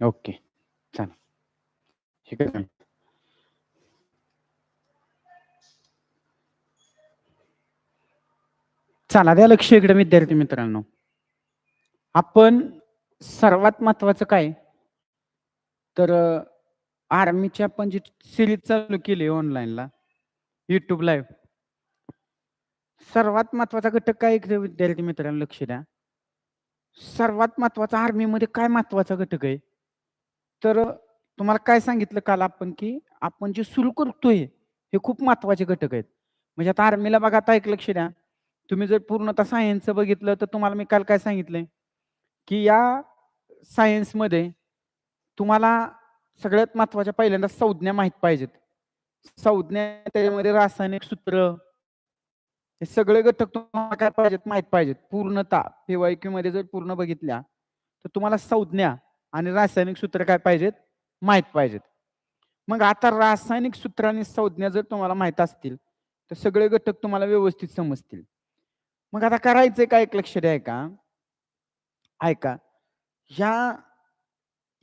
Okay. चालेल. ठीक आहे चला द्या लक्ष इकडे विद्यार्थी मित्रांनो. आपण सर्वात महत्वाचं काय? तर आर्मीची आपण जी सिरीज चालू केली ऑनलाईनला युट्यूब लाईव्ह सर्वात महत्त्वाचा घटक काय इकडे विद्यार्थी मित्रांनो लक्ष द्या. सर्वात महत्त्वाचा आर्मीमध्ये काय महत्त्वाचा घटक आहे? तर तुम्हाला काय सांगितलं काल आपण की आपण जे सुरू करतोय हे खूप महत्त्वाचे घटक आहेत. म्हणजे आता आर्मीला बघा आता एक लक्ष द्या. तुम्ही जर पूर्णतः सायन्सचं बघितलं तर तुम्हाला मी काल काय सांगितलंय? की या सायन्समध्ये तुम्हाला सगळ्यात महत्त्वाच्या पहिल्यांदा संज्ञा माहीत पाहिजेत. संज्ञा त्याच्यामध्ये रासायनिक सूत्र हे सगळे घटक तुम्हाला काय पाहिजेत? माहीत पाहिजेत. पूर्णता पीवायक्यू मध्ये जर पूर्ण बघितल्या तर तुम्हाला संज्ञा आणि रासायनिक सूत्र काय पाहिजेत? माहीत पाहिजेत. मग आता रासायनिक सूत्र आणि संज्ञा जर तुम्हाला माहीत असतील तर सगळे घटक तुम्हाला व्यवस्थित समजतील. मग आता करायचंय काय एक लक्ष द्या का ऐका. ह्या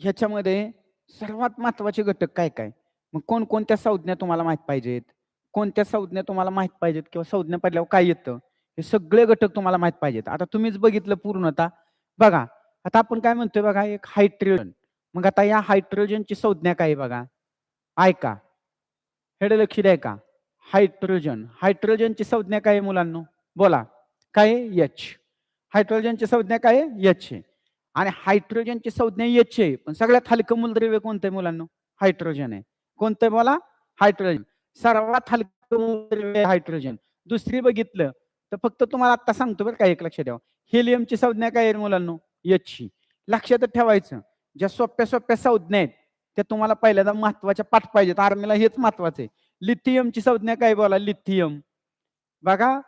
ह्याच्यामध्ये सर्वात महत्त्वाचे घटक काय काय? मग कोणकोणत्या संज्ञा तुम्हाला माहीत पाहिजेत? कोणत्या संज्ञा तुम्हाला माहीत पाहिजेत किंवा संज्ञा पडल्यावर काय येतं? हे सगळे घटक तुम्हाला माहीत पाहिजेत. आता तुम्हीच बघितलं पूर्णतः. बघा आता आपण काय म्हणतोय बघा एक हायड्रोजन मग आता या हायड्रोजनची संज्ञा काय आहे बघा? ऐका. हेड लक्ष द्या का हायड्रोजन हायड्रोजनची संज्ञा काय आहे मुलांना? बोला. काय यच हायड्रोजनची संज्ञा काय यच आहे. आणि हायड्रोजनची संज्ञा यच आहे. पण सगळ्यात हलकं मूलद्रव्य कोणतं आहे मुलांना? हायड्रोजन आहे. कोणतं बोला? हायड्रोजन सर्वात हलकं मूलद्रव्य हायड्रोजन दुसरी बघितलं तर फक्त तुम्हाला आता सांगतो बरं काय एक लक्ष द्यावं हेलियमची संज्ञा काय आहे मुलांना? यच्छी. लक्षात ठेवायचं. ज्या सोप्या सोप्या संज्ञा आहेत त्या तुम्हाला पहिल्यांदा महत्त्वाच्या पाठ पाहिजेत. आर्मीला हेच महत्वाचं आहे. लिथियमची संज्ञा काय बोला? लिथियम. बघा.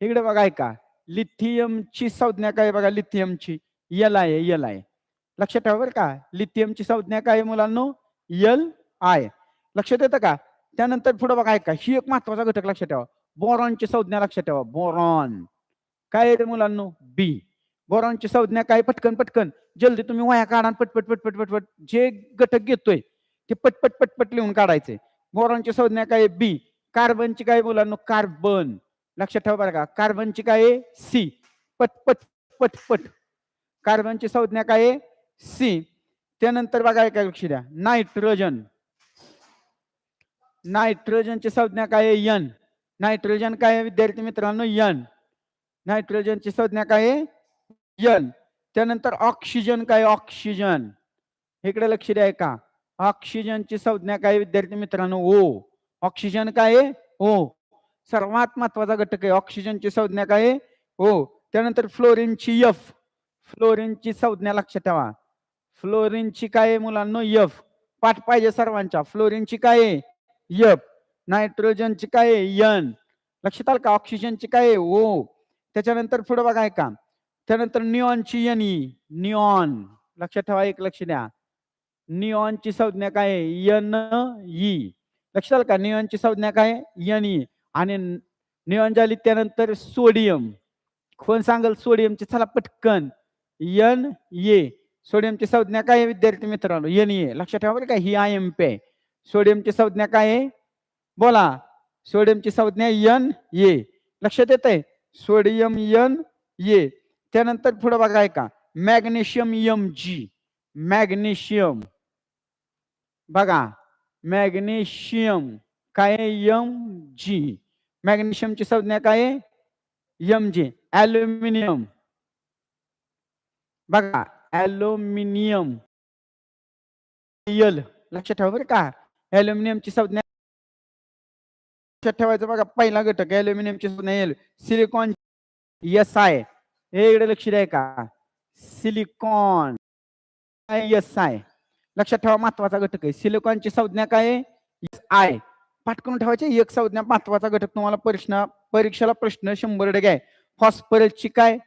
इकडे बघा ऐका. लिथियमची संज्ञा काय बघा? लिथियमची. यल आहे यल आहे. लक्षात ठेवा बरं का. लिथियमची संज्ञा काय मुलांनो? यल आय लक्षात येतं का? त्यानंतर पुढे बघा ऐका. ही एक महत्त्वाचा घटक लक्षात ठेवा. बोरॉनची संज्ञा लक्षात ठेवा. बोरॉन काय येते रे मुलांनो? बी बोरॉनची संज्ञा काय? पटकन पटकन. जल्दी तुम्ही वया काढा पटपट पटपट पटपट. जे घटक घेतोय ते पटपट पटपट लिहून काढायचे. बोरॉनची संज्ञा काय? बी कार्बनची काय मुलांनो? कार्बन. लक्षात ठेवा बरं का. कार्बनची काय? आहे सी पटपट पटपट. कार्बनची संज्ञा काय? आहे सी त्यानंतर बघा काय लक्ष द्या. नायट्रोजन. नायट्रोजनची संज्ञा काय? आहे यन नायट्रोजन काय? आहे विद्यार्थी मित्रांनो यन नायट्रोजनची संज्ञा काय? आहे यन त्यानंतर ऑक्सिजन काय ऑक्सिजन इकडे लक्ष द्या का ऑक्सिजनची संज्ञा काय विद्यार्थी मित्रांनो? ओ ऑक्सिजन काय आहे? ओ सर्वात महत्त्वाचा घटक आहे ऑक्सिजनची संज्ञा काय आहे? ओ त्यानंतर फ्लोरिनची यफ फ्लोरिनची संज्ञा लक्षात ठेवा. फ्लोरिनची काय आहे मुलांनो? यफ पाठ पाहिजे सर्वांच्या. फ्लोरिनची काय यफ नायट्रोजनची काय यन लक्षात आलं का? ऑक्सिजनची काय आहे? ओ त्याच्यानंतर पुढे बघा का त्यानंतर निऑनची यनी निऑन. लक्षात ठेवा एक लक्ष द्या. निऑनची संज्ञा काय आहे? यन ई लक्षात आलं का? निऑनची संज्ञा काय यन. ई आणि निऑन झाली त्यानंतर सोडियम. कोण सांगल सोडियमची? चला पटकन. यन ये सोडियमची संज्ञा काय आहे विद्यार्थी मित्रांनो? यन ये लक्षात ठेवा बरं का ही आय एम पी आहे. सोडियमची संज्ञा काय आहे? बोला. सोडियमची संज्ञा यन ये लक्षात येत आहे सोडियम यन ये त्यानंतर पुढे बघा का मॅग्नेशियम यम जी मॅग्नेशियम. बघा. मॅग्नेशियम. काय यम जी मॅग्नेशियमची संज्ञा काय यम जी ॲल्युमिनियम. बघा. ॲल्युमिनियम. एल लक्षात ठेवा बरं का. ॲल्युमिनियमची संज्ञा लक्षात ठेवायचं बघा. पहिला घटक ॲल्युमिनियमची संज्ञा एल सिलिकॉन एस आय हे इकडे लक्ष द्या का सिलिकॉन. एस आय लक्षात ठेवा महत्त्वाचा घटक आहे. सिलिकॉनची संज्ञा काय एस आय पाठकून ठेवायचे. एक संज्ञा महत्त्वाचा घटक तुम्हाला प्रश्न परीक्षेला प्रश्न शंभर टक्के आहे. फॉस्फरसची काय?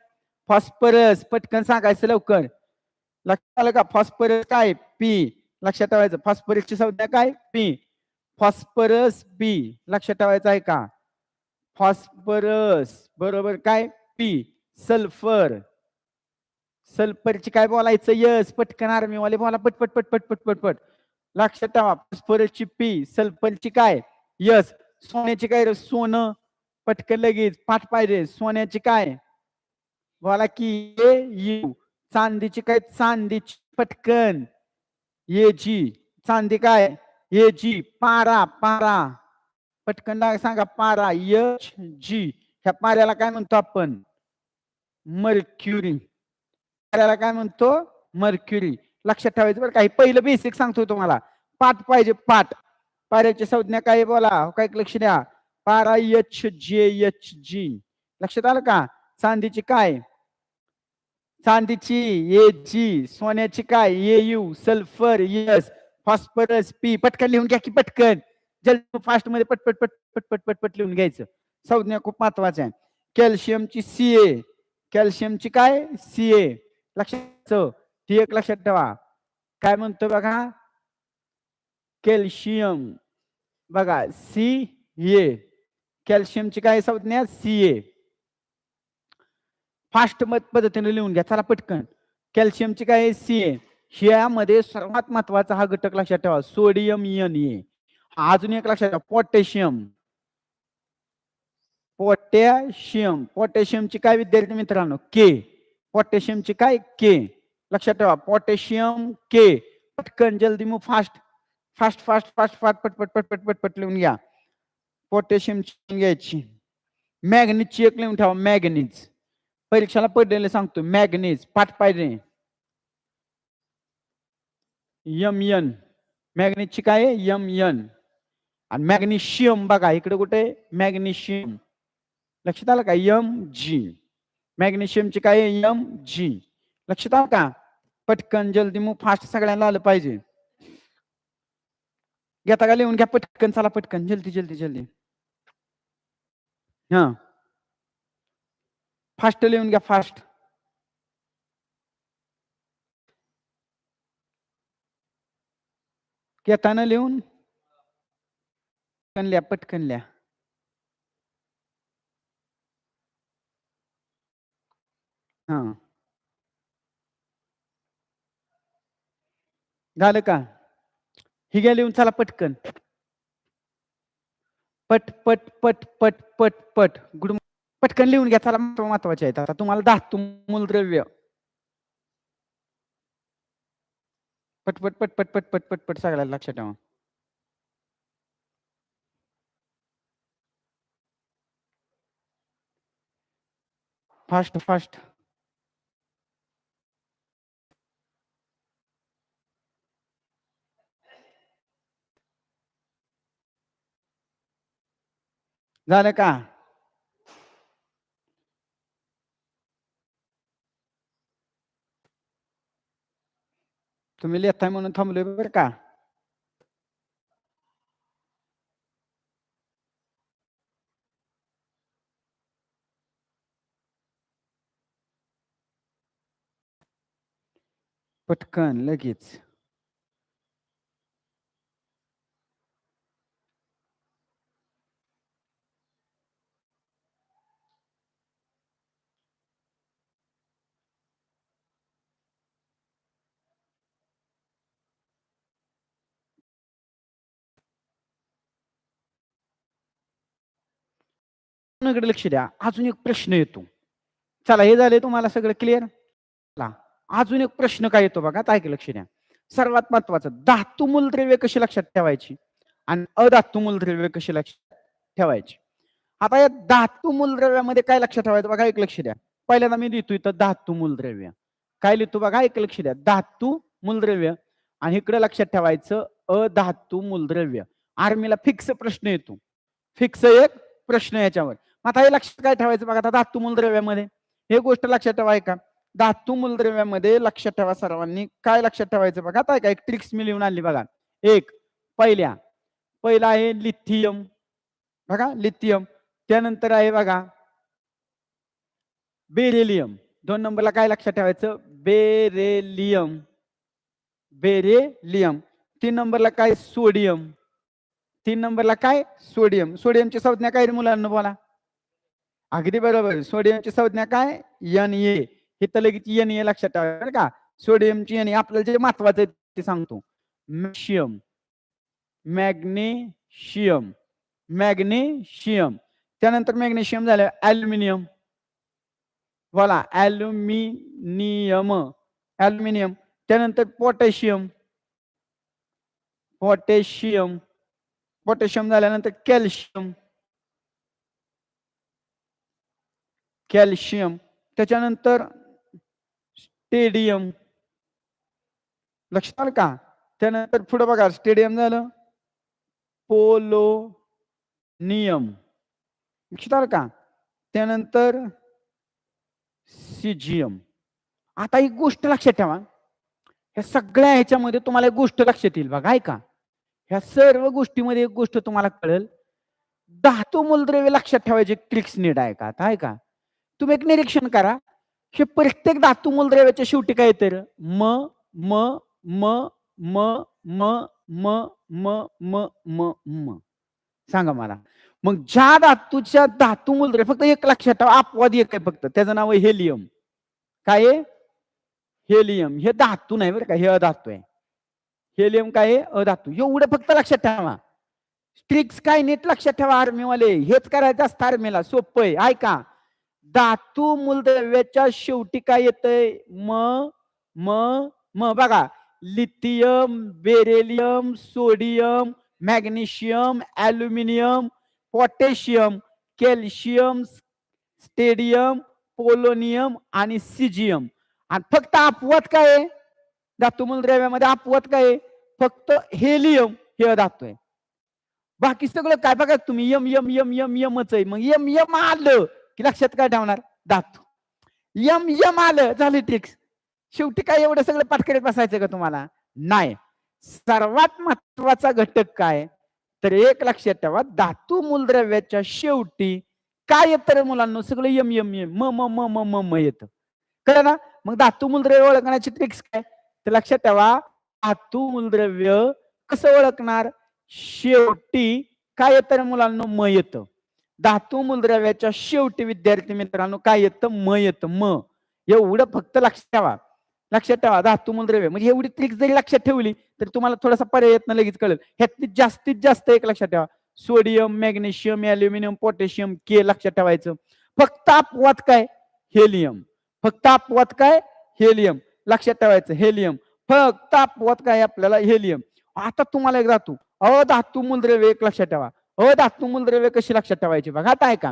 फॉस्फरस. पटकन सांगायचं लवकर. लक्षात आलं का? फॉस्फरस काय? पी लक्षात ठेवायचं. फॉस्फरसची संज्ञा काय? पी फॉस्फरस बी लक्षात ठेवायचं आहे का? फॉस्फरस. बरोबर काय? P sulphur. सल्फरची काय बोलायचं? यस पटकन आर्मीवाले बोला पटपट पटपट पटपट पट लक्षात ठेवा फॉस्फरसची पी सल्फरची काय? यस. सोन्याची काय रे? सोनं. पटकन लगेच पाठ पाहिजे. सोन्याची काय? बोला की ए यू. चांदीची काय? चांदीची. पटकन. ये जी. चांदी काय? ये जी. पारा पारा. पटकन सांगा पारा. H G. ह्या पाऱ्याला काय म्हणतो आपण? मर्क्युरी. त्याला काय म्हणतो? मर्क्युरी. लक्षात ठेवायचं बरं काही पहिलं बेसिक सांगतो तुम्हाला. पाठ पाहिजे पाठ. पाऱ्याची संज्ञा काय बोला? हो, काय लक्ष द्या. पारा यच जे यच जी. लक्षात आलं का? चांदीची काय? चांदीची ए जी. सोन्याची काय? A U sulphur S phosphorus P. पटकन लिहून घ्या की पटकन. जल फास्टमध्ये पटपट पटपट पटपट पटपट लिहून घ्यायचं. संज्ञा खूप महत्वाचं आहे. कॅल्शियमची सी ए कॅल्शियमची काय? सी ए लक्षात ती एक लक्षात ठेवा. काय म्हणतो बघा? कॅल्शियम. बघा सी ए कॅल्शियमची काय संज्ञा? सी ए फास्ट मत पद्धतीने लिहून घ्या. चला पटकन. कॅल्शियमची काय? सी ए ह्यामध्ये सर्वात महत्त्वाचा हा घटक लक्षात ठेवा. सोडियम एन ए अजून एक लक्षात ठेवा. Potassium potassium. पोटॅशियमची काय विद्यार्थी मित्रांनो? के पोटॅशियमची काय? के लक्षात ठेवा. पोटॅशियम के पटकन जल्दी मग fast fast fast fast fast पटपट पटपट पटपट लिहून घ्या. पोटॅशियमची घ्यायची. मॅग्नीजची एक लिहून ठेवा. मॅग्नीज परीक्षेला पडलेले सांगतो. मॅग्नीज पाठ पाहिजे. यम यन मॅग्नीजची काय आहे? यम यन आणि मॅग्नेशियम बघा. इकडे कुठे? मॅग्नेशियम लक्षात आलं का? यम जी मॅग्नेशियमची काय आहे? यम जी लक्षात आलं का? पटकन जल्दी मग फास्ट सगळ्यांना आलं पाहिजे. घेता का लिहून? घ्या पटकन चला पटकन. जल्दी जल्दी जल्दी. हा. फास्ट लिहून घ्या फास्ट घेताना लिहून? पटकन लिहा पटकन लिहा. हा झालं का ही घ्या लिहून चला पटकन पट पट पट पट पट पट गुड पटकन लिहून घ्या चला महत्त्वाचे आहेत आता तुम्हाला धातू मूलद्रव्य पट पट पट पट पट पट पट सगळ्याला लक्षात ठेवा फास्ट फास्ट झालं का? तुम्ही लिहिताय म्हणून थांबलोय बरं का? पटकन लगेच. प्रश्नाकडे लक्ष द्या. अजून एक प्रश्न येतो. चला हे झाले तुम्हाला सगळं क्लिअर अजून एक प्रश्न काय येतो बघा काय लक्ष द्या. सर्वात महत्वाचं धातू मूलद्रव्य कशी लक्षात ठेवायची? आणि अधातू मूलद्रव्य कशी लक्षात ठेवायची? आता या धातू मूलद्रव्यामध्ये काय लक्षात ठेवायचं बघा एक लक्ष द्या. पहिल्यांदा मी लिहितो इथं धातू मूलद्रव्य काय लिहितो बघा एक लक्ष द्या. धातू मूलद्रव्य आणि इकडे लक्षात ठेवायचं अधातू मूलद्रव्य आर्मीला फिक्स प्रश्न येतो. फिक्स एक प्रश्न याच्यावर. मग आता हे लक्षात काय ठेवायचं? बघा आता धातू मूलद्रव्यामध्ये हे गोष्ट लक्षात ठेवाय का धातू मूलद्रव्यामध्ये लक्षात ठेवा सर्वांनी. काय लक्षात ठेवायचं? बघा आता का एक ट्रिक्स मी लिहून आणली बघा. एक पहिल्या. पहिला आहे लिथियम बघा लिथियम त्यानंतर आहे बघा बेरेलियम दोन नंबरला काय लक्षात ठेवायचं? बेरेलियम बेरेलियम तीन नंबरला काय? सोडियम तीन नंबरला काय? सोडियम सोडियमची संज्ञा काय रे मुलांना बोला. अगदी बरोबर. सोडियमची संज्ञा काय? एन ए हे तर लगेच एन ए लक्षात ठेवा बरं का? सोडियमची एन ए आपल्याला जे महत्वाचं आहे ते सांगतो. मॅग्नेशियम मॅग्नेशियम मॅग्नेशियम त्यानंतर मॅग्नेशियम झालं ॲल्युमिनियम बोला ॲल्युमिनियम ॲल्युमिनियम त्यानंतर पोटॅशियम पोटॅशियम पोटॅशियम झाल्यानंतर कॅल्शियम कॅल्शियम त्याच्यानंतर स्टेडियम. लक्षात आलं का? त्यानंतर पुढे बघा स्टेडियम झालं. पोलो नियम लक्षात आलं का? त्यानंतर सिजियम. आता एक गोष्ट लक्षात ठेवा. ह्या सगळ्या ह्याच्यामध्ये तुम्हाला एक गोष्ट लक्षात येईल बघा ऐका. ह्या सर्व गोष्टीमध्ये एक गोष्ट तुम्हाला कळेल. धातू मूलद्रव्य लक्षात ठेवायचे ट्रिक्स नीट आहे का? आता ऐका. तुम्ही एक निरीक्षण करा हे प्रत्येक धातू मूलद्रव्याच्या शेवटी काय तर म म म म म म म म म म. सांगा मला. मग ज्या धातूच्या धातू मूलद्रव्य फक्त एक लक्षात ठेवा अपवाद एक आहे फक्त. त्याचं नाव आहे हेलियम काय आहे? हेलियम हे धातू नाही बरं का हे अधातू आहे. हेलियम काय आहे? अधातू. एवढं फक्त लक्षात ठेवा. स्ट्रिक्स काय नीट लक्षात ठेवा आर्मीवाले हेच करायचं असतं आर्मीला सोपं आहे. ऐका. धातू मूलद्रव्याच्या शेवटी काय येतंय? म म म. बघा lithium beryllium sodium magnesium aluminium potassium calcium stadium polonium आणि सिजियम. आणि फक्त अपवाद काय आहे? धातू मूलद्रव्यामध्ये अपवाद काय आहे? फक्त हेलियम हे धातू आहे. बाकी सगळं काय बघा तुम्ही? यम यम यम यम यमच आहे. मग यम यम आलं. की लक्षात काय ठेवणार? धातू. यम यम आलं झालं ट्रिक्स शेवटी काय एवढं सगळं पाठ करत बसायचं का तुम्हाला? नाही. सर्वात महत्त्वाचा घटक काय? तर एक लक्षात ठेवा धातू मूलद्रव्याच्या शेवटी काय येतं मुलांना? सगळं यम यम यम म म म म म येतं. ना? मग धातू मूलद्रव्य ओळखण्याची ट्रिक्स काय? तर लक्षात ठेवा धातू मूलद्रव्य कसं ओळखणार? शेवटी काय येतं मुलांना? म येतं. धातू मूलद्रव्याच्या शेवटी विद्यार्थी मित्रांनो काय येतं? म येतं. म. एवढं फक्त लक्षात ठेवा. लक्षात ठेवा धातू मूलद्रव्य. म्हणजे एवढी ट्रिक जरी लक्षात ठेवली तर तुम्हाला थोडासा पर्याय येत लगेच कळेल. ह्यातली जास्तीत जास्त एक लक्षात ठेवा. Sodium magnesium aluminium potassium K लक्षात ठेवायचं. फक्त अपवाद काय? हेलियम. फक्त अपवाद काय? हेलियम. लक्षात ठेवायचं हेलियम. फक्त अपवाद काय आपल्याला? हेलियम. आता तुम्हाला एक धातू. अधातू मूलद्रव्य एक लक्षात ठेवा. हो अधातू मूलद्रव्य कशी लक्षात ठेवायची बघा आता ऐका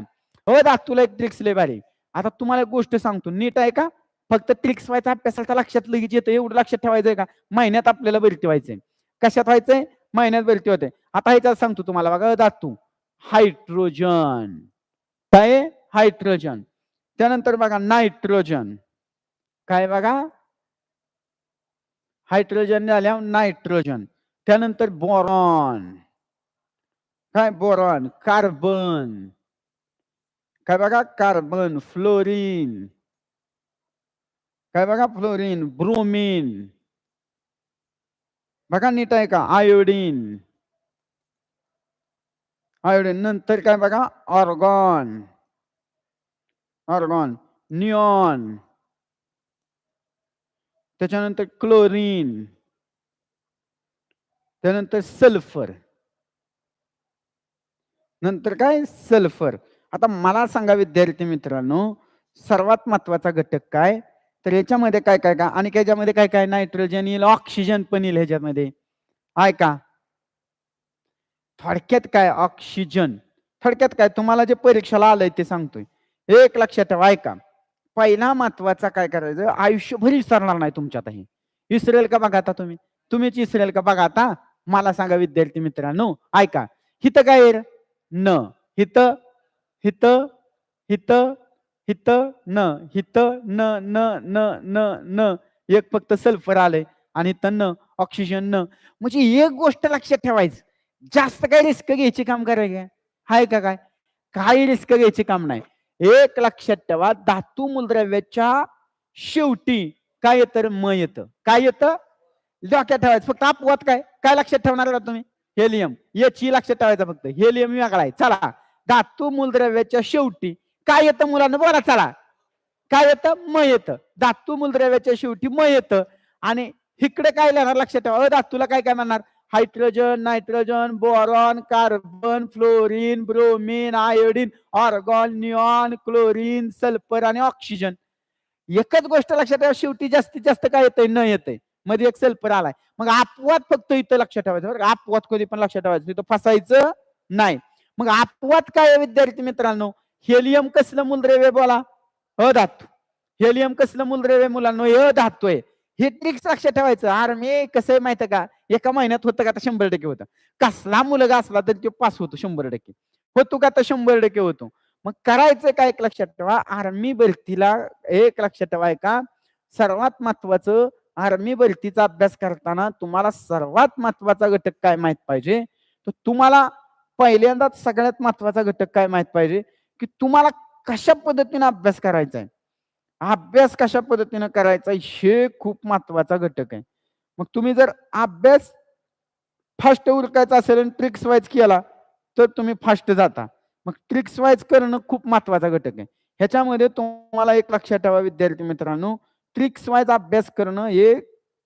हो धातूला एक ट्रिक्स लय भारी. आता तुम्हाला एक गोष्ट सांगतो नीट आहे का? फक्त ट्रिक्स व्हायचा अभ्यासाचा लक्षात लगेच येतं एवढं लक्षात ठेवायचंय का? महिन्यात आपल्याला भरती व्हायचंय. कशात व्हायचंय? महिन्यात भरती होते. आता ह्याच्यात सांगतो तुम्हाला बघा धातू हायड्रोजन. काय हायड्रोजन. त्यानंतर बघा नायट्रोजन. काय बघा? हायड्रोजन झाल्या नायट्रोजन. त्यानंतर बोरॉन. काय बोरॉन कार्बन काय बघा कार्बन फ्लोरीन काय बघा फ्लोरीन ब्रोमिन बघा नीट आहे का आयोडीन आयोडीन नंतर काय बघा ऑर्गॉन ऑर्गॉन निऑन त्याच्यानंतर क्लोरीन त्यानंतर सल्फर नंतर काय? सल्फर. आता मला सांगा विद्यार्थी मित्रांनो सर्वात महत्त्वाचा घटक काय? तर याच्यामध्ये काय काय का आणि याच्यामध्ये काय काय? नायट्रोजन येईल ऑक्सिजन पण येईल ह्याच्यामध्ये. आहे का? थोडक्यात काय? ऑक्सिजन. थोडक्यात काय? तुम्हाला जे परीक्षेला आलंय ते सांगतोय. एक लक्षात ठेवा ऐका. पहिला महत्त्वाचा काय करायचं? आयुष्यभर विसरणार नाही तुमच्यात हे. इस्रेल का बघा आता तुम्ही? तुम्हीच इस्रेल का? बघा आता. मला सांगा विद्यार्थी मित्रांनो ऐका. हिथं काय न. हित हित हित हित न. हित न न न न न. एक फक्त सल्फर आलंय आणि इथं न ऑक्सिजन न. म्हणजे एक गोष्ट लक्षात ठेवायचं. जास्त काही रिस्क घ्यायची काम करायचं हाय का काय? काही रिस्क घ्यायची काम नाही. एक लक्षात ठेवा धातू मूलद्रव्याच्या शेवटी काय येतं? म येतं. काय येतं? डोक्यात ठेवायचं. फक्त अपवाद काय? काय लक्षात ठेवणार का तुम्ही? हेलियम याची लक्षात ठेवायचं फक्त. हेलियम वेगळा आहे. चला. धातू मूलद्रव्याच्या शेवटी काय येतं मुलांना? बोला चला. काय येतं? म येतं. धातू मूलद्रव्याच्या शेवटी म येतं. आणि इकडे काय लिहिणार लक्षात ठेवा. धातूला काय काय म्हणणार? Hydrogen nitrogen boron carbon fluorine bromine iodine argon neon chlorine sulphur आणि ऑक्सिजन एकच गोष्ट लक्षात ठेवा. शेवटी जास्तीत जास्त काय येतंय? न येतंय. मध्ये एक सल्फर आलाय. मग अपवाद फक्त इथं लक्षात ठेवायचं बरं अपवाद कधी पण लक्षात ठेवायचं. इथं फसायचं नाही. मग अपवाद काय विद्यार्थी मित्रांनो? हेलियम कसलं मूलद्रव्य बोला? अ धातू. हेलियम कसलं मूलद्रव्य मुलांनो? अ धातू आहे. हे ट्रिक्स लक्षात ठेवायचं. अरे मी कसं आहे माहिती का? एका महिन्यात होतं का आता शंभर टक्के होतं. कसला मुलगा असला तरी तो पास होतो शंभर टक्के. होतो का आता शंभर टक्के होतो? मग करायचं काय एक लक्षात ठेवा. आर्मी भरतीला एक लक्षात ठेवाय का सर्वात महत्वाचं आर्मी भरतीचा अभ्यास करताना तुम्हाला सर्वात महत्त्वाचा घटक काय माहीत पाहिजे? तर तुम्हाला पहिल्यांदाच सगळ्यात महत्त्वाचा घटक काय माहीत पाहिजे? की तुम्हाला कशा पद्धतीने अभ्यास करायचा आहे? अभ्यास कशा पद्धतीने करायचा हे खूप महत्त्वाचा घटक आहे. मग तुम्ही जर अभ्यास फास्ट उरकायचा असेल आणि ट्रिक्स वाईज केला तर तुम्ही फास्ट जाता. मग ट्रिक्स वाईज करणं खूप महत्त्वाचा घटक आहे. ह्याच्यामध्ये तुम्हाला एक लक्षात ठेवा विद्यार्थी मित्रांनो ट्रिक्स वाईज अभ्यास करणं हे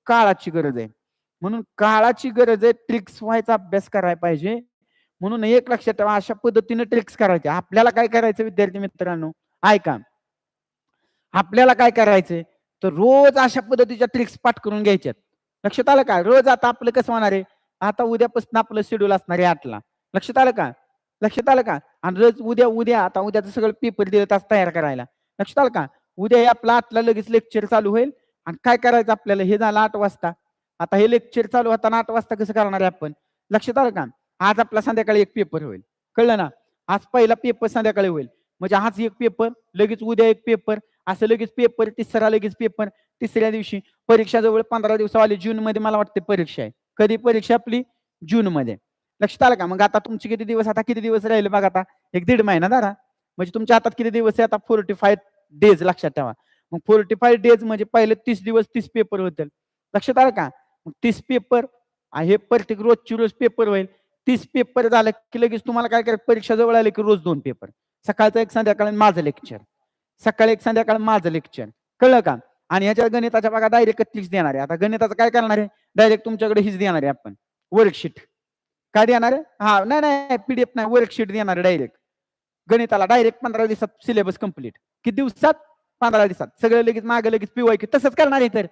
काळाची गरज आहे. म्हणून काळाची गरज आहे ट्रिक्स वाईज अभ्यास करायला पाहिजे. म्हणून एक लक्षात ठेवा अशा पद्धतीने ट्रिक्स करायचे. आपल्याला काय करायचं विद्यार्थी मित्रांनो? ऐका. आपल्याला काय करायचंय? तर रोज अशा पद्धतीच्या ट्रिक्स पाठ करून घ्यायच्यात. लक्षात आलं का? रोज आता आपलं कसं होणार आहे? आता उद्यापासून आपलं शेड्यूल असणार आहे आठला. लक्षात आलं का? लक्षात आलं का? आणि रोज उद्या उद्या आता उद्याचं सगळं पेपर दिलं तास तयार करायला. लक्षात आलं का? उद्या हे आपलं आठला लगेच लेक्चर चालू होईल. आणि काय करायचं आपल्याला? हे झालं आठ वाजता. आता हे लेक्चर चालू होताना आठ वाजता कसं करणार आहे आपण? लक्षात आलं का? आज आपला संध्याकाळी एक पेपर होईल. कळलं ना? आज पहिला पेपर संध्याकाळी होईल. म्हणजे आज एक पेपर लगेच उद्या एक पेपर असं लगेच पेपर तिसरा लगेच पेपर तिसऱ्या दिवशी परीक्षा जवळ पंधरा दिवसावाली जून मध्ये मला वाटते परीक्षा आहे. कधी परीक्षा आपली? जून मध्ये. लक्षात आलं का? मग आता तुमचे किती दिवस? आता किती दिवस राहिले बघा आता? एक दीड महिना दारा म्हणजे तुमच्या हातात किती दिवस आहे? आता फोर्टी फाय डेज लक्षात ठेवा. मग फोर्टी फाय डेज म्हणजे पहिले तीस दिवस तीस पेपर होतील. लक्षात आलं का? मग तीस पेपर हे प्रत्येक रोजची रोज पेपर होईल. तीस पेपर झालं की लगेच तुम्हाला काय करायचं? परीक्षा जवळ आले की रोज दोन पेपर सकाळचं एक संध्याकाळ माझं लेक्चर सकाळी एक संध्याकाळ माझं लेक्चर कळलं का? आणि ह्याच्या गणिताच्या बघा डायरेक्ट तीच देणार आहे. आता गणिताचं काय करणार आहे? डायरेक्ट तुमच्याकडे हीच देणार आहे आपण. वर्कशीट काय देणार आहे? हा नाही नाही पीडीएफ नाही वर्कशीट देणार आहे डायरेक्ट गणिताला डायरेक्ट पंधरा दिवसात सिलेबस कंप्लीट किती दिवसात? पंधरा दिवसात. सगळं लगेच मागे लगेच पिवाय की तसंच करणार आहे तर.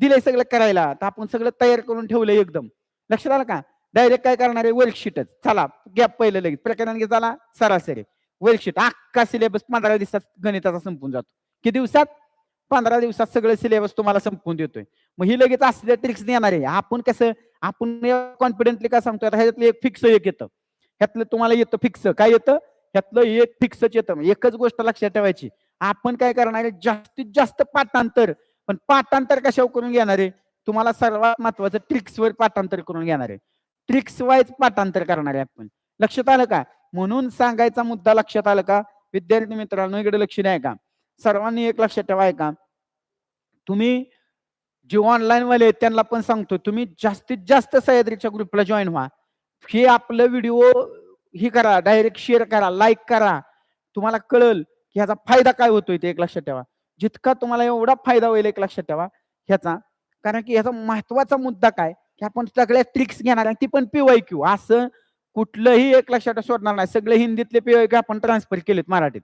दिलंय सगळं करायला. तर आपण सगळं तयार करून ठेवलंय एकदम. लक्षात आलं का? डायरेक्ट काय करणार आहे? वर्कशीटच चला गॅप पहिलं लगेच. प्रकरण झाला सरासरी. वर्कशीट अख्खा सिलेबस पंधरा दिवसात गणिताचा संपून जातो. किती दिवसात? पंधरा दिवसात सगळं सिलेबस तुम्हाला संपून देतोय. मग ही लगेच असलेल्या ट्रिक्स देणार आहे. आपण कसं? आपण कॉन्फिडेंटली काय सांगतोय? ह्याच्यातलं एक फिक्स एक येतं. ह्यातलं तुम्हाला येतं फिक्स काय येतं? त्यातलं एक फिक्सच येतं. म्हणजे एकच गोष्ट लक्षात ठेवायची. आपण काय करणार आहे? जास्तीत जास्त पाठांतर. पण पाठांतर कशावर करून घेणार आहे? तुम्हाला सर्वात महत्वाचं ट्रिक्सवर पाठांतर करून घेणार आहे. ट्रिक्स वाईज पाठांतर करणार आहे आपण. लक्षात आलं का? म्हणून सांगायचा मुद्दा लक्षात आलं का? विद्यार्थी मित्रांनो इकडे लक्ष द्या का सर्वांनी एक लक्षात ठेवाय का तुम्ही जे ऑनलाईन वाले आहेत त्यांना पण सांगतो. तुम्ही जास्तीत जास्त सह्याद्रीच्या ग्रुपला जॉईन व्हा. हे आपलं व्हिडिओ ही करा डायरेक्ट शेअर करा लाईक करा. तुम्हाला कळल की ह्याचा फायदा काय होतोय ते एक लक्षात ठेवा. जितका तुम्हाला एवढा फायदा होईल एक लक्षात ठेवा. ह्याचा कारण की ह्याचा महत्त्वाचा मुद्दा काय? की आपण सगळ्या ट्रिक्स घेणार आणि ती पण पीवाय क्यू असं कुठलंही एक लक्षात सोडणार नाही. सगळे हिंदीतले पीवाय क्यू आपण ट्रान्सफर केलेत मराठीत.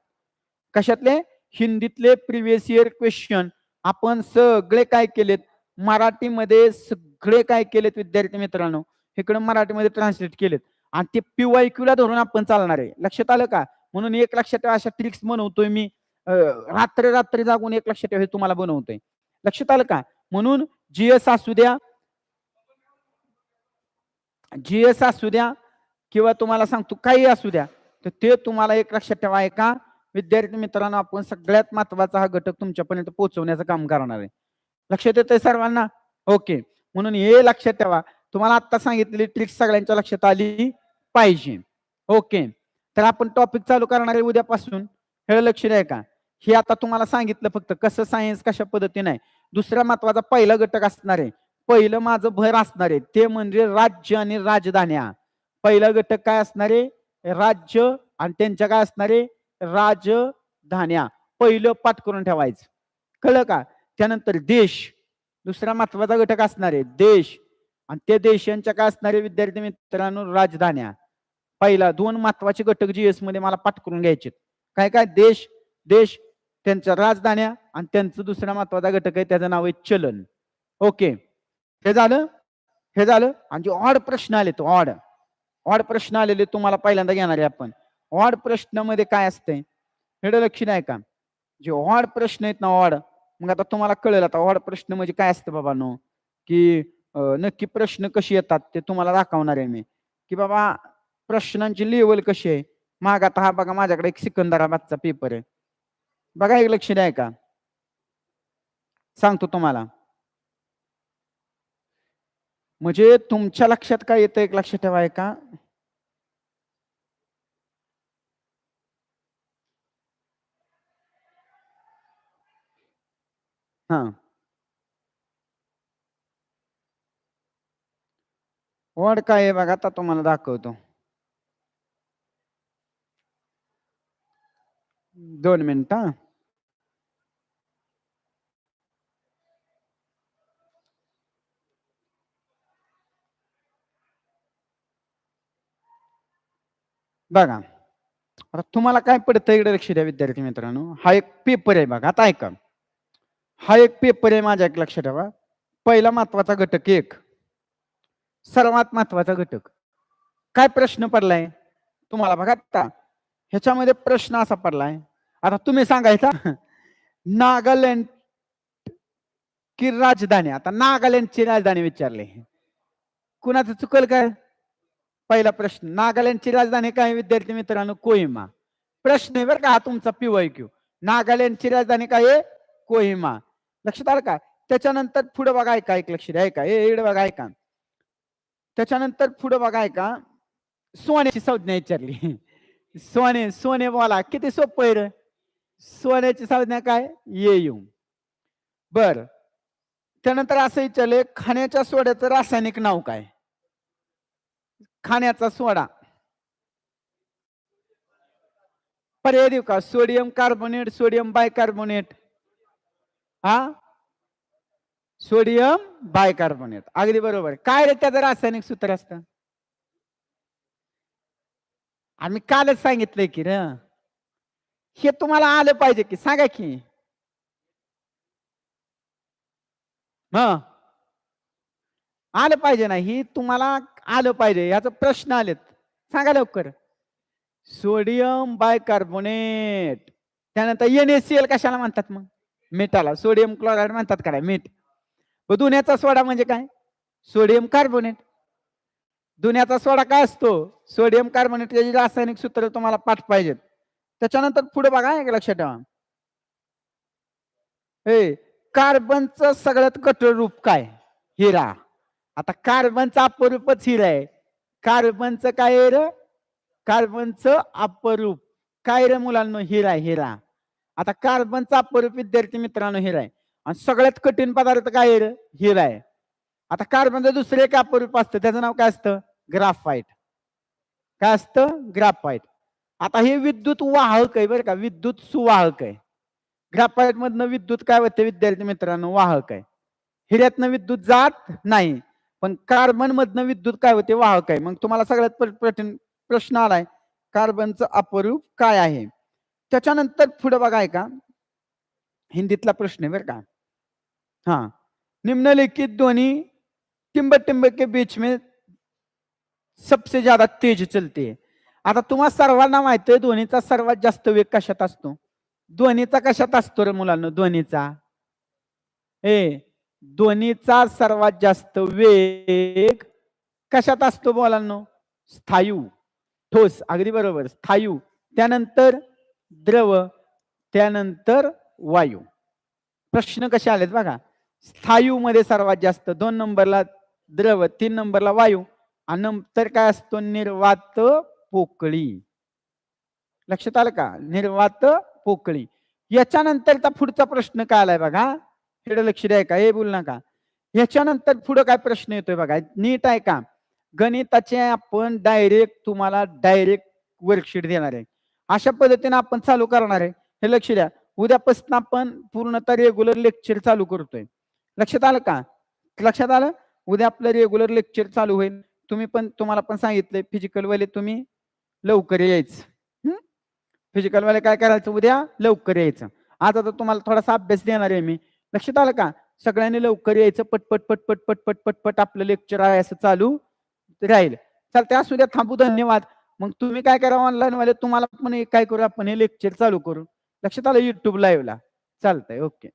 कशातले? हिंदीतले प्रिव्हियस इयर क्वेश्चन आपण सगळे काय केलेत? मराठीमध्ये सगळे काय केलेत विद्यार्थी मित्रांनो? इकडे मराठीमध्ये ट्रान्सलेट केलेत. आणि ते पीवाय क्यू ला धरून आपण चालणार आहे. लक्षात आलं का? म्हणून एक लक्षात ठेवा अशा ट्रिक्स बनवतोय मी. रात्री रात्री जागून एक लक्षात ठेवा हे तुम्हाला बनवतोय. लक्षात आलं का? म्हणून जीएस असू द्या. जीएस असू द्या किंवा तुम्हाला सांगतो काही असू द्या तर ते तुम्हाला एक लक्षात ठेवा आहे का विद्यार्थी मित्रांनो आपण सगळ्यात महत्त्वाचा हा घटक तुमच्यापर्यंत पोहोचवण्याचं काम करणार आहे. लक्षात येतंय सर्वांना? ओके. म्हणून हे लक्षात ठेवा. तुम्हाला आता सांगितलेली ट्रिक्स सगळ्यांच्या लक्षात आली पाहिजे. ओके तर आपण टॉपिक चालू करणार आहे उद्यापासून. हे लक्ष द्या का? हे आता तुम्हाला सांगितलं फक्त कसं सायन्स कशा पद्धतीने आहे. दुसरा महत्त्वाचा पहिला घटक असणार आहे. पहिलं माझं भर असणार आहे. ते म्हणजे राज्य आणि राजधान्या. पहिला घटक काय असणार आहे? राज्य आणि त्यांच्या काय असणार आहे? राजधान्या. पहिलं पाठ करून ठेवायचं. कळलं का? त्यानंतर देश. दुसरा महत्त्वाचा घटक असणार आहे. देश. आणि त्या देशांच्या काय असणारे विद्यार्थी मित्रांनो राजधान्या. पहिला दोन महत्त्वाचे घटक जीएसमध्ये मला पाठ करून घ्यायचे काय काय? देश देश त्यांच्या राजधान्या आणि त्यांचं दुसरा महत्त्वाचा घटक आहे त्याचं नाव आहे चलन. ओके. हे झालं? हे झालं? आणि जे ऑड प्रश्न आले तो ऑड ऑड प्रश्न आलेले तुम्हाला पहिल्यांदा घेणार आहे आपण. ऑड प्रश्नामध्ये काय असतंय हे लक्ष नाही का? जे ऑड प्रश्न आहेत ना ऑड मग आता तुम्हाला कळेल आता ऑड प्रश्न म्हणजे काय असतं बाबानो? की नक्की प्रश्न कसे येतात ते तुम्हाला दाखवणार आहे मी. की बाबा प्रश्नांची लेवल कशी आहे? माग आता हा बघा माझ्याकडे एक सिकंदराबादचा पेपर आहे. बघा एक लक्ष द्याय का सांगतो तुम्हाला. म्हणजे तुमच्या लक्षात काय येतं? एक लक्ष ठेवाय का हा. वड काय आहे बघा आता तुम्हाला दाखवतो. दोन मिनिट हा. बघा आता तुम्हाला काय पडतं इकडे लक्ष द्या विद्यार्थी मित्रांनो. हा एक पेपर आहे बघा आता ऐका. हा एक पेपर आहे माझ्या एक लक्ष ठेवा. पहिला महत्त्वाचा घटक एक. सर्वात महत्त्वाचा घटक. काय प्रश्न पडलाय? तुम्हाला बघा आता ह्याच्यामध्ये प्रश्न असा पडलाय. आता तुम्ही सांगायचा. नागालँड की राजधानी? आता नागालँडची राजधानी विचारले. कुणाचं चुकल काय? पहिला प्रश्न. नागालँडची राजधानी काय विद्यार्थी मित्रांनो? कोहिमा. प्रश्न आहे बरं का हा तुमचा पिवाय क्यू. नागालँडची राजधानी काय आहे? कोहिमा. लक्षात आलं का? त्याच्यानंतर पुढे बघा ऐका एक लक्ष द्या ऐका. ए बघा ऐका. त्याच्यानंतर पुढे बघा का सोन्याची संज्ञा विचारली. सोने सोने बोला किती सोपं आहे रे? सोन्याची संज्ञा काय? ये येऊ बर. त्यानंतर असं विचारले खाण्याच्या सोड्याचं रासायनिक नाव काय? खाण्याचा सोडा. पर्याय देऊ का? Sodium carbonate sodium bicarbonate. हा? Sodium bicarbonate. अगदी बरोबर. काय रे त्याचं रासायनिक सूत्र असतं? आम्ही कालच सांगितलंय की र हे तुम्हाला आलं पाहिजे की सांगा की. ह आलं पाहिजे ना ही तुम्हाला आलं पाहिजे याचा प्रश्न आलेत. सांगा लवकर. Sodium bicarbonate. त्यानंतर एनएसीएल कशाला म्हणतात मग? मीठाला सोडियम क्लोराईड म्हणतात काय मीठ. व दुन्याचा सोडा म्हणजे काय? Sodium carbonate. दुन्याचा सोडा काय असतो? सोडियम कार्बोनेट याची रासायनिक सूत्र तुम्हाला पाठ पाहिजेत त्याच्यानंतर पुढे बघा एक लक्षात ठेवा. हे कार्बनचं सगळ्यात कठोर रूप काय? हिरा. आता कार्बनचा अपरूपच हिरा आहे. कार्बनचं काय र? कार्बनचं अपरूप. काय रे मुलांना? हिरा आहे, हिरा. आता कार्बनचा अपरूप विद्यार्थी मित्रांनो हिरा आहे. आणि सगळ्यात कठीण पदार्थ काय आहे हिरा आहे. आता कार्बनचं दुसरं एक अपरूप असतं त्याचं नाव काय असतं? ग्राफाईट काय असतं? ग्राफाईट आता हे विद्युत वाहक आहे बरं का विद्युत सुवाहक आहे. ग्राफाईट मधनं विद्युत काय होते विद्यार्थी मित्रांनो? वाहक आहे. हिऱ्यातनं विद्युत जात नाही पण कार्बन मधनं विद्युत काय होते? वाहक आहे. मग तुम्हाला सगळ्यात कठीण प्रश्न आलाय कार्बनचं अपरूप काय आहे? त्याच्यानंतर पुढे बघा का हिंदीतला प्रश्न आहे बरं का. हा. निम्नलिखित ध्वनि टिम्बर टिम्बर के बीच में सबसे ज्यादा तेज चलते है. आता तुम्हा सर्वांना माहिती आहे ध्वनीचा सर्वात जास्त वेग कशात असतो? ध्वनीचा कशात असतो रे मुलांना? ध्वनीचा. ए ध्वनीचा सर्वात जास्त वेग कशात असतो मुलांनो? स्थायू. ठोस अगदी बरोबर. स्थायू. त्यानंतर द्रव. त्यानंतर वायू. प्रश्न कसे आलेत बघा. स्थायू मध्ये सर्वात जास्त दोन नंबरला द्रव तीन नंबरला वायू आणि नंतर काय असतो? निर्वात पोकळी. लक्षात आलं का? निर्वात पोकळी. याच्यानंतरचा पुढचा प्रश्न काय आलाय बघा? हेड लक्ष द्याय का हे बोल नका. याच्यानंतर पुढे काय प्रश्न येतोय बघा? नीट आहे का? गणिताचे आपण डायरेक्ट तुम्हाला डायरेक्ट वर्कशीट देणार आहे. अशा पद्धतीने आपण चालू करणार आहे. हे लक्ष द्या. उद्यापासून आपण पूर्णतः रेग्युलर लेक्चर चालू करतोय. लक्षात आलं का? लक्षात आलं? उद्या आपलं रेग्युलर लेक्चर चालू होईल. तुम्ही पण तुम्हाला पण सांगितलंय फिजिकल वाले तुम्ही लवकर यायचं. फिजिकल वाले काय करायचं? उद्या लवकर यायचं. आता तर तुम्हाला थोडासा अभ्यास देणार आहे मी. लक्षात आलं का? सगळ्यांनी लवकर यायचं पटपट पटपट पटपट पटपट आपलं लेक्चर आहे असं चालू राहील. चालते असू द्या थांबू धन्यवाद. मग तुम्ही काय करा ऑनलाईन वाले तुम्हाला पण हे काय करू आपण हे लेक्चर चालू करू. लक्षात आलं? युट्यूब लाईव्हला चालतंय ओके